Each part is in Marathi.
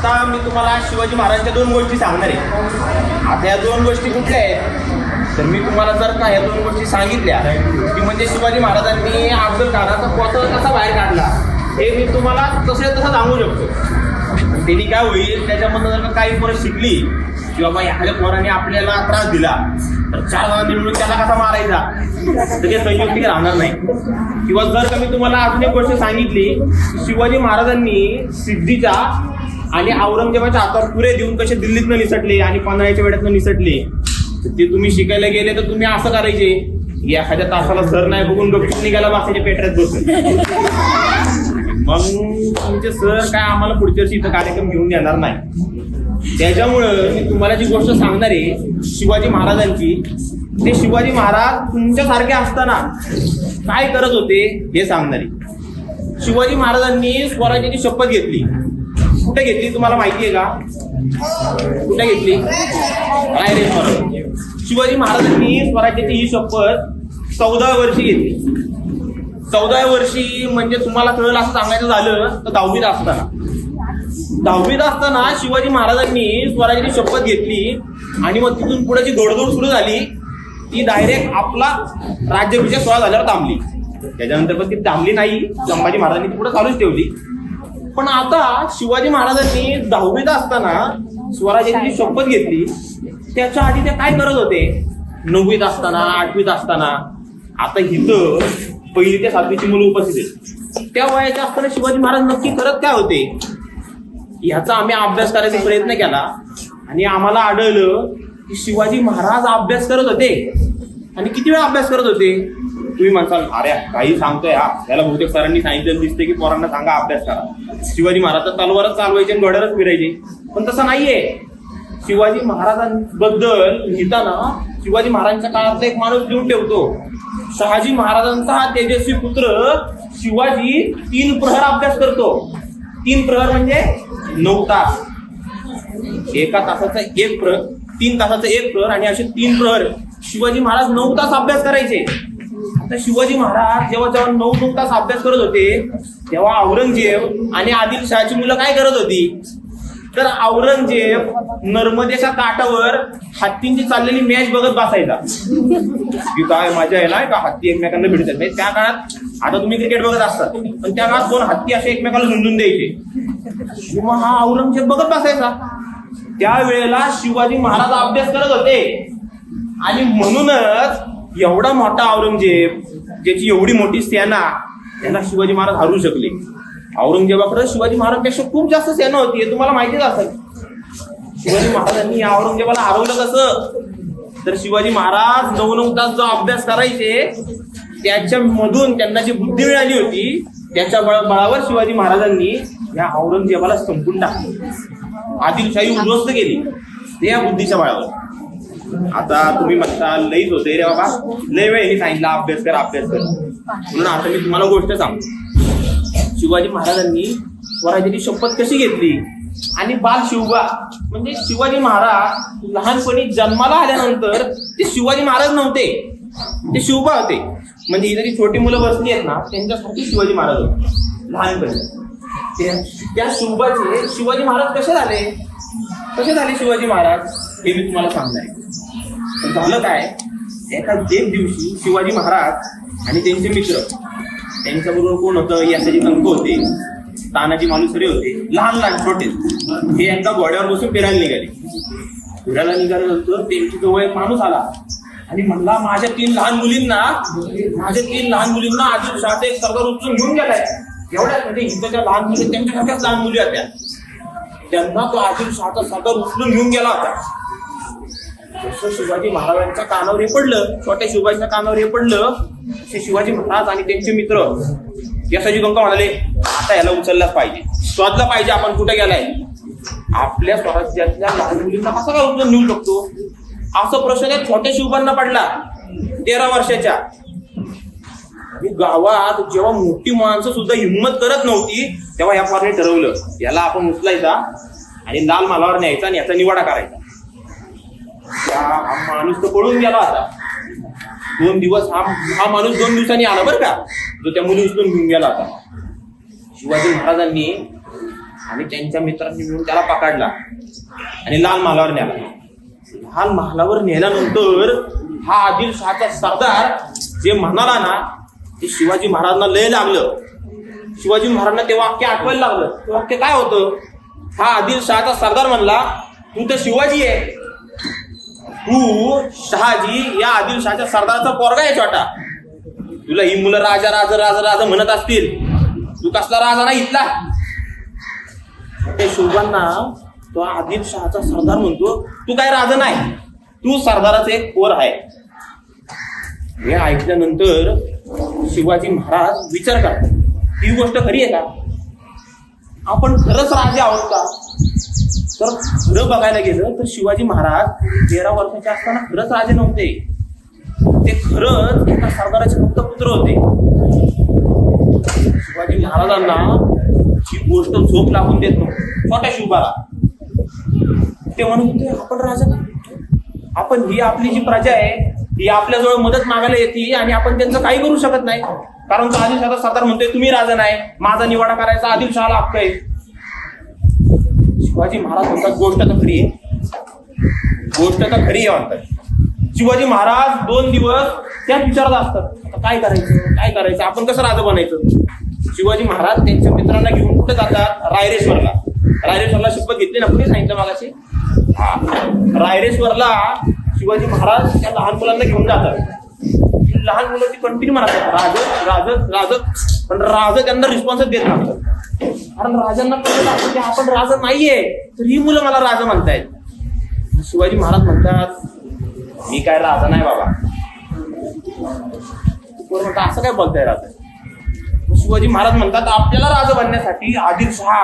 आता मी तुम्हाला शिवाजी महाराजांच्या दोन गोष्टी सांगणार आहे. आता या दोन गोष्टी कुठल्या आहेत? तर मी तुम्हाला जर का या दोन गोष्टी सांगितल्या की म्हणजे शिवाजी महाराजांनी अफजल खानाचा पोत कसा बाहेर काढला हे मी तुम्हाला तसे तसं सांगू शकतो. त्यांनी काय होईल त्याच्यामधनं जर का काही पोरं शिकली की बाबा एखाद्या पोराने आपल्याला त्रास दिला तर चार जणांनी मिळून त्याला कसा मारायचा? तर ते संयुक्तिक राहणार नाही. किंवा जर का मी तुम्हाला अजून एक गोष्ट सांगितली शिवाजी महाराजांनी सिद्धीच्या आणि औरंगजेबाच्या हातात पुरे देऊन कसे दिल्लीतनं निसटले आणि पन्हाळ्याच्या वेळातनं निसटले. ते तुम्ही शिकायला गेले तर तुम्ही असं करायचे. एखाद्या तासाला सर नाही बघून गप्पी निघाला बाकीच्या पेटऱ्यात बसून. मग तुमचे सर काय आम्हाला पुढच्या वर्षी इथं कार्यक्रम घेऊन येणार नाही. त्याच्यामुळं मी तुम्हाला जी गोष्ट सांगणार आहे शिवाजी महाराजांची ते शिवाजी महाराज तुमच्यासारखे असताना काय करत होते हे सांगणार आहे. शिवाजी महाराजांनी स्वराज्याची शपथ घेतली. कुठे घेतली तुम्हाला माहिती आहे का? कुठे घेतली? काय रे शिवाजी महाराजांनी स्वराज्याची ही शपथ चौदा वर्षी घेतली. चौदा वर्षी म्हणजे तुम्हाला कळलं असं सांगायचं झालं तर दहावीत असताना. दहावीत असताना शिवाजी महाराजांनी स्वराज्याची शपथ घेतली आणि मग तिथून पुढे जी गोडदोड सुरू झाली. ती डायरेक्ट आपला राज्याभिषेक सोहळा झाल्यावर थांबली. त्याच्यानंतर पण ती थांबली नाही. संभाजी महाराजांनी पुढे चालूच ठेवली. पण आता शिवाजी महाराजांनी दहावीत असताना स्वराज्याची जी शपथ घेतली. त्याच्या आधी ते काय करत होते? नववीत असताना आठवीत असताना. आता इथं पहिली ते सातवीची मुलं उपस्थित आहेत. त्या वयाच्या असताना शिवाजी महाराज नक्की करत काय होते? ह्याचा आम्ही अभ्यास करायचा प्रयत्न केला. आणि आम्हाला आढळलं की शिवाजी महाराज अभ्यास करत होते. आणि किती वेळा अभ्यास करत होते? तुम्ही म्हणसाल अरे काही सांगतोय हा. त्याला बहुतेक सरांनी सांगितलं दिसते की पोरांना सांगा अभ्यास करा. शिवाजी महाराज तलवारच चालवायचे आणि गडरच फिरायचे. पण तसं नाहीये. शिवाजी महाराजांबद्दल लिहिताना शिवाजी महाराजांच्या काळातला एक माणूस लिहून ठेवतो. शहाजी महाराजांचा हा तेजस्वी पुत्र शिवाजी तीन प्रहर अभ्यास करतो. तीन प्रहर म्हणजे नऊ तास. एका तासाचा एक प्रहर तीन तासाचा एक प्रहर आणि असे तीन प्रहर. शिवाजी महाराज नऊ तास अभ्यास करायचे. तर शिवाजी महाराज जेव्हा जेव्हा नऊ नऊ तास अभ्यास करत होते तेव्हा औरंगजेब आणि आदिलशहाची मुलं काय करत होती? तर औरंगजेब नर्मदेच्या काठावर हत्तींची चाललेली मॅच बघत बसायचा. की काय मजा आहे ना का हत्ती एकमेकांना भिडतात म्हणजे त्या काळात आता तुम्ही क्रिकेट बघत असतात पण त्या काळात दोन हत्ती असे एकमेकाला झुंजून द्यायचे. किंवा हा औरंगजेब बघत बसायचा. त्यावेळेला शिवाजी महाराज अभ्यास करत होते. आणि म्हणूनच एवढा मोठा औरंगजेब ज्याची एवढी मोठी सेना त्यांना शिवाजी महाराज हरू शकले. औरंगजेबाकडे शिवाजी महाराजपेक्षा खूप जास्त सेना होती हे तुम्हाला माहितीच असेल. शिवाजी महाराजांनी या औरंगजेबाला हरवलं कसं? तर शिवाजी महाराज नऊ नऊ तास जो अभ्यास करायचे त्याच्या मधून त्यांना जी बुद्धी मिळाली होती त्याच्या बळ- बळावर शिवाजी महाराजांनी या औरंगजेबाला संपून टाकलं. आदिलशाही उद्ध्वस्त केली ते या बुद्धीच्या बळावर. आता तुम्ही म्हणता लईच होते रे बाबा. लय वेळ सांगितलं अभ्यास कर अभ्यास कर. म्हणून आता मी तुम्हाला गोष्ट सांगतो. शिवाजी महाराजांनी स्वराज्याची शपथ कशी घेतली? आणि बाल शिवबा म्हणजे शिवाजी महाराज लहानपणी जन्माला आल्यानंतर ते शिवाजी महाराज नव्हते. ते शिवबा होते. म्हणजे ही जरी छोटी मुलं बसली आहेत ना त्यांच्यासाठी शिवाजी महाराज होते. लहानपणी. त्या- त्या शिवबाचे शिवाजी महाराज कसे झाले? कसे झाले शिवाजी महाराज? हे मी तुम्हाला सांगणार आहे. झालं काय? एका एक दिवशी शिवाजी महाराज आणि त्यांचे मित्र त्यांच्याबरोबर कोण होतं? याचे अंक होते तानाजी मालुसरे होते लहान लहान छोटे हे यांचा घोड्यावर बसून फिरायला निघाले. फिरायला निघाल्यानंतर त्यांची जवळ एक माणूस आला आणि म्हणला माझ्या तीन लहान मुलींना माझ्या तीन लहान मुलींना आदिलशहाचा एक सरदार उचलून घेऊन गेलाय. एवढ्याच म्हणजे हिंदूच्या लहान मुली त्यांच्यासारख्याच लहान मुली होत्या. त्यांना तो आदिलशहाचा सरदार उचलून घेऊन गेला होता. जसं शिवाजी महाराजांच्या कानावर हे पडलं छोट्या शिवाजीच्या कानावर हे पडलं ते शिवाजी महाराज आणि त्यांचे मित्र यशाजी गंगा म्हणाले आता याला उचललाच पाहिजे. शोधला पाहिजे आपण कुठे गेलाय. आपल्या स्वराज्यातल्या लहान मुलींना कसा काय उचलून नेऊ शकतो? असं प्रश्न त्या छोट्या शिवबांना पडला तेरा वर्षाच्या. आणि गावात जेव्हा मोठी माणसं सुद्धा हिंमत करत नव्हती तेव्हा या फारने ठरवलं याला आपण उचलायचा आणि लाल मालावर न्यायचा आणि याचा निवाडा करायचा. हा माणूस तर पळून गेला आता दोन दिवस हा हा माणूस दोन दिवसांनी आला बरं का? जो त्या मुली उचलून घेऊन गेला होता. शिवाजी महाराजांनी आणि त्यांच्या मित्रांनी मिळून त्याला पकडला आणि लाल महालावर नेला लाल महालावर नेल्यानंतर हा आदिलशहाचा सरदार जे म्हणाला ना ते शिवाजी महाराजांना लय लागलं. शिवाजी महाराजांना ते वाक्य आठवायला लागलं. ते वाक्य काय होतं? हा आदिलशहाचा सरदार म्हणला तू तर शिवाजी आहे. तू शहाजी या आदिलशहाच्या सरदाराचा पोरगा आहे छोटा. तुला ही मुलं राजा राजा राजा राजा म्हणत असतील. तू कसला राजा नाही इथला. त्या शोभांना तो आदिलशहाचा सरदार म्हणतो तू काय राजा नाही. तू सरदाराचा एक पोर आहे. हे ऐकल्यानंतर शिवाजी महाराज विचार करा. ही गोष्ट खरी आहे का? आपण खरंच राजे आहोत का? तर खरं बघायला गेलं तर शिवाजी महाराज तेरा वर्षाचे असताना खरंच राजे नव्हते. ते खरंच एका सरदाराचे फक्त पुत्र होते. शिवाजी महाराजांना ही गोष्ट झोप लागून देत नव्हती. छोट्या शिवबाला ते म्हणत होते आपण राजा आपण ही आपली जी प्रजा आहे ही आपल्याजवळ मदत मागायला येते आणि आपण त्यांचं काही करू शकत नाही. कारण तो आदिलशाह सरदार म्हणतोय तुम्ही राजा नाही माझा निवाडा करायचा आदिलशहाला हक्क आहे. शिवाजी महाराज म्हणतात गोष्ट तर खरी आहे. गोष्ट तर खरी आहे म्हणतात. शिवाजी महाराज दोन दिवस त्याच विचारात असतात आता काय करायचं? काय करायचं? आपण कसं राजा बनायचं? शिवाजी महाराज त्यांच्या मित्रांना घेऊन कुठे जातात? रायरेश्वरला. रायरेश्वरला शपथ घेतली ना कुणी सांगितलं मागाशी? हा. रायरेश्वरला शिवाजी महाराज त्या लहान मुलांना घेऊन जातात. लहान मुलं ती कंटिन्यू म्हणतात राज राज राज पण राज त्यांना रिस्पॉन्सच देत नसतात. कारण राजांना कळत असतं की आपण राजा नाहीये. तर ही मुलं मला राजा म्हणतायत. शिवाजी महाराज म्हणतात मी काय राजा नाही बाबा. म्हणतात असं काय बोलताय राजा? शिवाजी महाराज म्हणतात आपल्याला राजा बनण्यासाठी आदिलशहा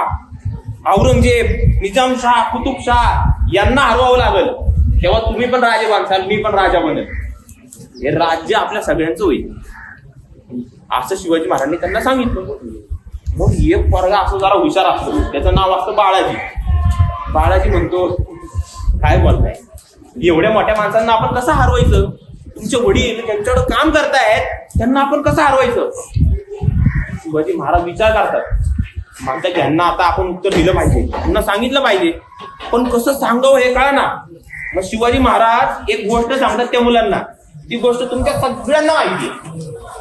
औरंगजेब निजामशाह कुतुबशाह यांना हरवावं लागल. तेव्हा तुम्ही पण राजे बनसाल मी पण राजा बनेल हे राज्य आपल्या सगळ्यांचं होईल. असं शिवाजी महाराजांनी त्यांना सांगितलं. मग एक वर्ग असं जरा हुशार असतो. त्याचं नाव असतं बाळाजी. बाळाजी म्हणतो काय बोलताय? एवढ्या मोठ्या माणसांना आपण कसं हरवायचं? तुमचे वडील त्यांच्याकडे काम करतायत त्यांना आपण कसं हरवायचं? शिवाजी महाराज विचार करतात. म्हणतात यांना आता आपण उत्तर दिलं पाहिजे. त्यांना सांगितलं पाहिजे. पण कसं सांगावं हे कळा ना मग शिवाजी महाराज एक गोष्ट सांगतात त्या मुलांना. ती गोष्ट तुमच्या सगळ्यांना माहिती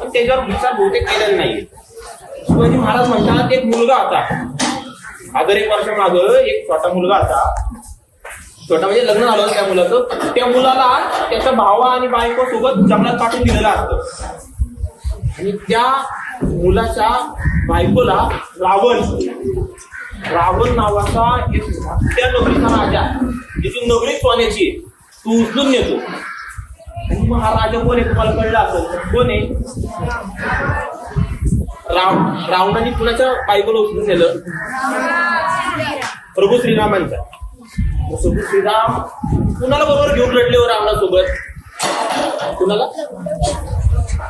पण त्याच्यावर विचार बहुतेक केलेला नाहीये. शिवाजी महाराज म्हणतात एक मुलगा होता. हजार एक वर्ष माग एक छोटा मुलगा होता. छोटा म्हणजे लग्न झालं त्या मुलाचं. त्या मुलाला त्याच्या भावा आणि बायको सोबत जंगलात पाठवून दिलेलं असतं. आणि त्या मुलाच्या बायकोला रावण रावण नावाचा एक त्या नगरीचा राजा जिथून नगरी सोन्याची तू तो उचलून नेतो. आणि मग हा राजा कोण आहे तुम्हाला कळलं असेल कोण आहे? राव रावणाने कुणाच्या बायकोला उचलून नेलं? प्रभू श्रीरामांचा. प्रभू श्रीराम कुणाला बरोबर घेऊन लढले हो रावणासोबत? कुणाला?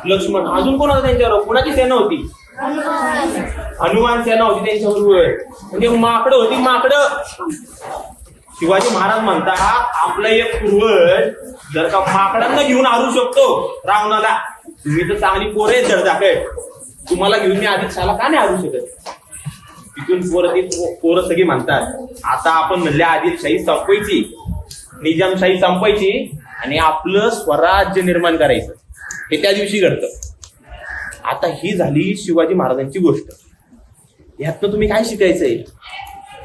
लक्ष्मण. अजून कोण होता त्यांच्यावर कुणाची सेना होती? हनुमान सेना होती त्यांच्याबरोबर. म्हणजे माकडं होती माकडं. शिवाजी महाराज म्हणता आपला एक पूर्वज जर का माकडांना घेऊन हरू शकतो रावणाला. तुम्ही तर चांगली पोरे धडधाकट. तुम्हाला घेऊन मी आधी शाला का नाही हरू शकत? तिथून पोरं ती पोरं सगळी म्हणतात आता आपण म्हणले आदिलशाही संपवायची. निजामशाही संपवायची आणि आपलं स्वराज्य निर्माण करायचं. हे त्या दिवशी घडतं. आता ही झाली शिवाजी महाराजांची गोष्ट. ह्यातनं तुम्ही काय शिकायचंय?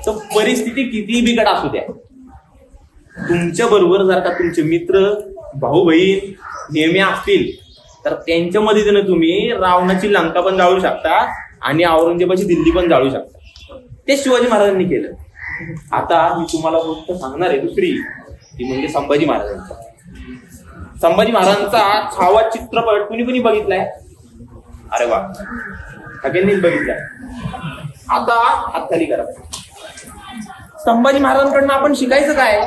तर परिस्थिती किती बिकट असू द्या. तुमच्या बरोबर जर का तुमचे मित्र भाऊ बहीण नेहमी असतील तर त्यांच्या मदतीनं तुम्ही रावणाची लंका पण जाळू शकता आणि औरंगजेबाची दिल्ली पण जाळू शकता. ते शिवाजी महाराजांनी केलं. आता मी तुम्हाला गोष्ट सांगणार आहे. दुसरी ती म्हणजे संभाजी महाराजांचा. संभाजी महाराजांचा छावा चित्रपट कुणी कुणी बघितलाय? अरे वा. सगळ्यांनीच बघितलाय आता हात खाली करा. संभाजी महाराजांकडनं आपण शिकायचं काय?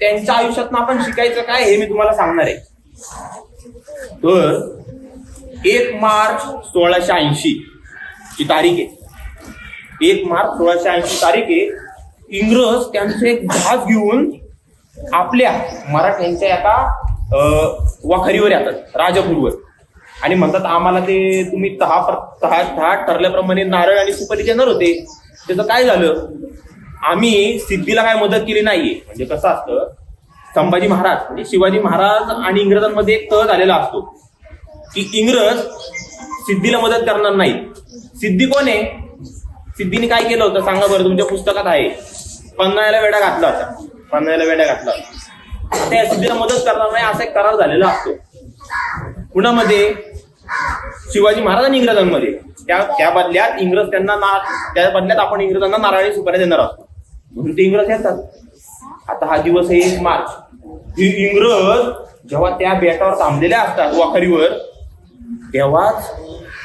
त्यांच्या आयुष्यात आपण शिकायचं काय हे मी तुम्हाला सांगणार आहे. तर एक मार्च सोळाशे ऐंशी ची तारीख आहे. एक मार्च सोळाशे ऐंशी तारीख आहे. इंग्रज त्यांचं एक जहाज घेऊन आपल्या मराठ्यांच्या एका अं, वाखारीवर येतात राजापूरवर. आणि म्हणतात आम्हाला ते तुम्ही तहा प्र- तहा तहा ठरल्याप्रमाणे नारळ आणि सुपारी देणार होते. त्याचं काय झालं? आम्ही सिद्धीला काय मदत केली नाहीये. म्हणजे कसं असतं संभाजी महाराज म्हणजे शिवाजी महाराज आणि इंग्रजांमध्ये एक तह झालेला असतो. की इंग्रज सिद्धीला मदत करणार नाही. सिद्धी कोण आहे? सिद्धीने काय केलं होतं? सांगा बरं तुमच्या पुस्तकात आहे. पन्हाळ्याला वेडा घातला होता. पन्हाळ्याला वेडा घातला होता. त्या सिद्धीला मदत करणार नाही असा एक करार झालेला असतो. कुणामध्ये शिवाजी महाराज आणि इंग्रजांमध्ये. त्या त्या बदल्यात इंग्रज त्यांना ना त्या बदल्यात आपण इंग्रजांना नारळी सुपाऱ्या देणार आहोत. म्हणून ते इंग्रज येतात. आता हा दिवस आहे एक मार्च. ही इंग्रज जेव्हा त्या बेटावर थांबलेल्या असतात वाखरीवर तेव्हाच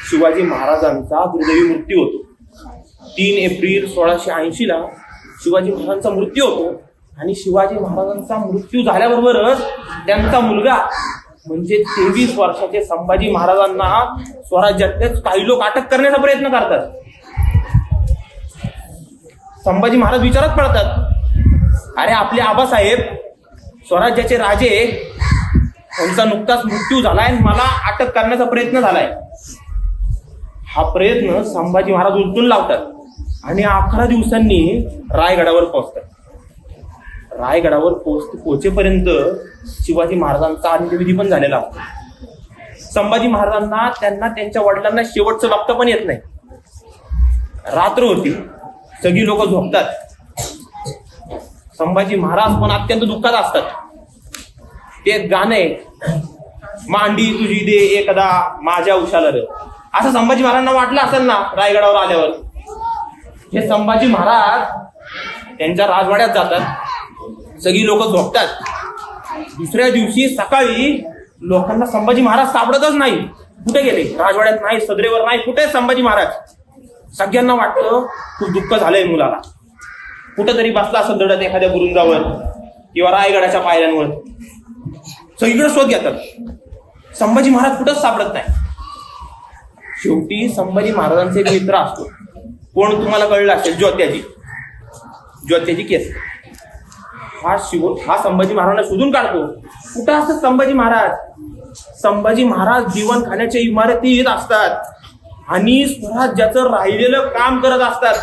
शिवाजी महाराजांचा दुर्दैवी मृत्यू होतो. तीन एप्रिल सोळाशे ऐंशी ला शिवाजी महाराजांचा मृत्यू होतो. आणि शिवाजी महाराजांचा मृत्यू झाल्याबरोबरच त्यांचा मुलगा म्हणजे तेवीस वर्षाचे संभाजी महाराजांना स्वराज्यातलेच काही लोक अटक करण्याचा प्रयत्न करतात. संभाजी महाराज विचारात पडतात अरे आपले आबासाहेब स्वराज्याचे राजे त्यांचा नुकताच मृत्यू झालाय मला अटक करण्याचा प्रयत्न झालाय. हा प्रयत्न संभाजी महाराज उलटून लावतात आणि अकरा दिवसांनी रायगडावर पोहोचतात. रायगडावर पोच पोचेपर्यंत शिवाजी महाराजांचा अंत्यविधी पण झालेला असतो संभाजी महाराजांना त्यांना त्यांच्या वडिलांना शेवटचं वाक्य पण येत नाही. रात्र होती. सगळी लोक झोपतात. संभाजी महाराज पण अत्यंत दुःखात असतात. ते गाणे गाणं मांडी तुझी दे एकदा माझ्या उशाला रे असं संभाजी महाराजांना वाटलं असेल ना रायगडावर आल्यावर. हे संभाजी महाराज त्यांच्या राजवाड्यात जातात. सगळी लोक झोपतात. दुसऱ्या दिवशी सकाळी लोकांना संभाजी महाराज सापडतच नाही. कुठे गेले? राजवाड्यात नाही सदरेवर नाही कुठे संभाजी महाराज? सगळ्यांना वाटतं खूप दुःख झालंय मुलाला. कुठेतरी बसला असं दडत एखाद्या बुरुंजावर किंवा रायगडाच्या पायऱ्यांवर. सगळीकडे शोध घेतात. संभाजी महाराज कुठंच सापडत नाही. शेवटी संभाजी महाराजांचा एक मित्र असतो. कोण तुम्हाला कळलं असेल? ज्योत्याजी. ज्योत्याजी केस हा शिव हा संभाजी महाराजांना शोधून काढतो. कुठं असतात संभाजी महाराज? संभाजी महाराज जीवन खाण्याच्या इमारती येत असतात. आणि स्वराज्याचं राहिलेलं काम करत असतात.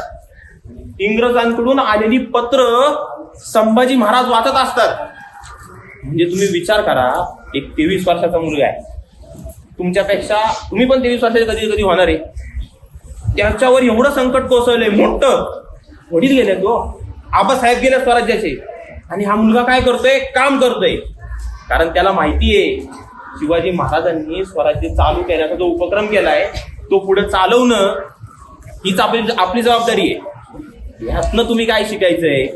इंग्रजांकडून आलेली पत्र संभाजी महाराज वाचत असतात. म्हणजे तुम्ही विचार करा एक तेवीस वर्षाचा मुलगा आहे. तुमच्यापेक्षा तुम्ही पण तेवीस वर्षाचे कधी कधी होणार आहे. त्याच्यावर एवढं संकट कोसळलंय मोठं. वडील गेले तो आबासाहेब गेले स्वराज्याचे. आणि हा मुलगा काय करतोय? काम करतोय. कारण त्याला माहिती आहे शिवाजी महाराजांनी स्वराज्य चालू करण्याचा जो उपक्रम केलाय तो पुढे चालवणं हीच आपली आपली जबाबदारी आहे. ह्यातनं तुम्ही काय शिकायचंय?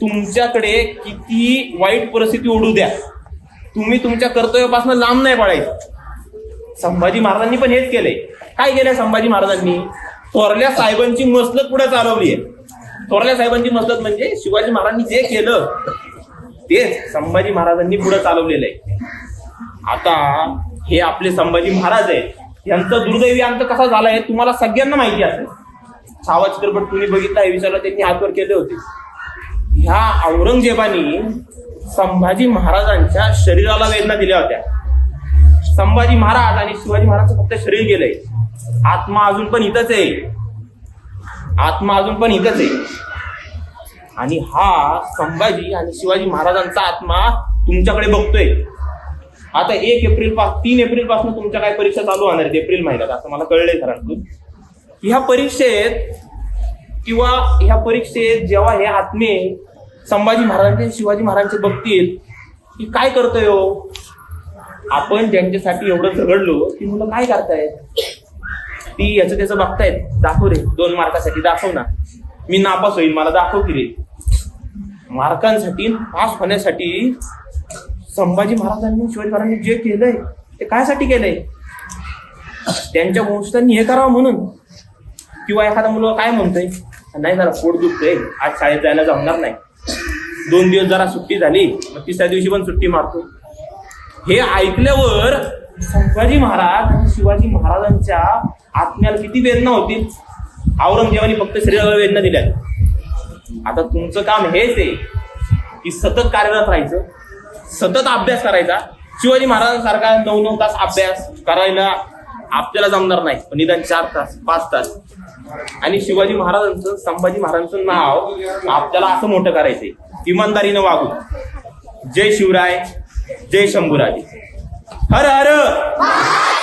तुमच्याकडे किती वाईट परिस्थिती ओढू द्या. तुम्ही तुमच्या कर्तव्यापासून लांब नाही पडायचं संभाजी महाराजांनी पण हेच केलंय. काय केलंय संभाजी महाराजांनी? थोरल्या साहेबांची मसलत पुढे चालवली आहे थोरल्या साहेबांची मदत म्हणजे शिवाजी महाराजांनी जे केलं तेच संभाजी महाराजांनी पुढे चालवलेलं आहे. आता हे आपले संभाजी महाराज आहेत यांचं दुर्दैवी अंत कसा झाला आहे तुम्हाला सगळ्यांना माहिती असेल. छावा चित्रपट तुम्ही बघितला हे विचारला त्यांनी हातवर केले होते. ह्या औरंगजेबाने संभाजी महाराजांच्या शरीराला वेदना दिल्या होत्या. संभाजी महाराज आणि शिवाजी महाराजचं फक्त शरीर गेलंय. आत्मा अजून पण इथंच आहे. आत्मा अजून पण इथंच आहे. आणि हा संभाजी आणि शिवाजी महाराजांचा आत्मा तुमच्याकडे बघतोय. आता एक एप्रिल पास तीन एप्रिलपासून तुमच्या काय परीक्षा चालू होणार आहेत एप्रिल महिन्यात? असं मला कळलंय खरं ह्या परीक्षेत किंवा ह्या परीक्षेत जेव्हा हे आत्मे संभाजी महाराजांचे शिवाजी महाराजांचे बघतील की काय करतोय हो? आपण ज्यांच्यासाठी एवढं झगडलो ती मुलं काय करतायत? ती याचं त्याचं बघतायत. दाखव रे दोन मार्कासाठी दाखव ना. मी नापास होईल मला दाखव की रे. मार्कांसाठी पास होण्यासाठी संभाजी महाराजांनी शिवाजी महाराजांनी जे केलंय ते कायसाठी केलंय? त्यांच्या वंशांनी हे करावं म्हणून. किंवा एखादा मुलगा काय म्हणतोय? नाही जरा पोट दुखतंय. आज शाळेत जायला जमणार नाही. दोन दिवस जरा सुट्टी झाली मग तिसऱ्या दिवशी पण सुट्टी मारतो. हे ऐकल्यावर संभाजी महाराज आणि शिवाजी महाराजांच्या आत्म्याला किती वेदना होतील औरंगजेबाने फक्त शरीराला वेदना दिल्या. आता तुमचं काम हेच आहे की सतत कार्यरत राहायचं सतत अभ्यास करायचा. शिवाजी महाराजांसारखा नऊ नऊ तास अभ्यास करायला आपल्याला जमणार नाही. पण निदान चार तास पाच तास. आणि शिवाजी महाराजांचं संभाजी महाराजांचं नाव आपल्याला असं मोठं करायचंय. इमानदारीनं वागू. जय शिवराय जय शंभूराजे. हर हर!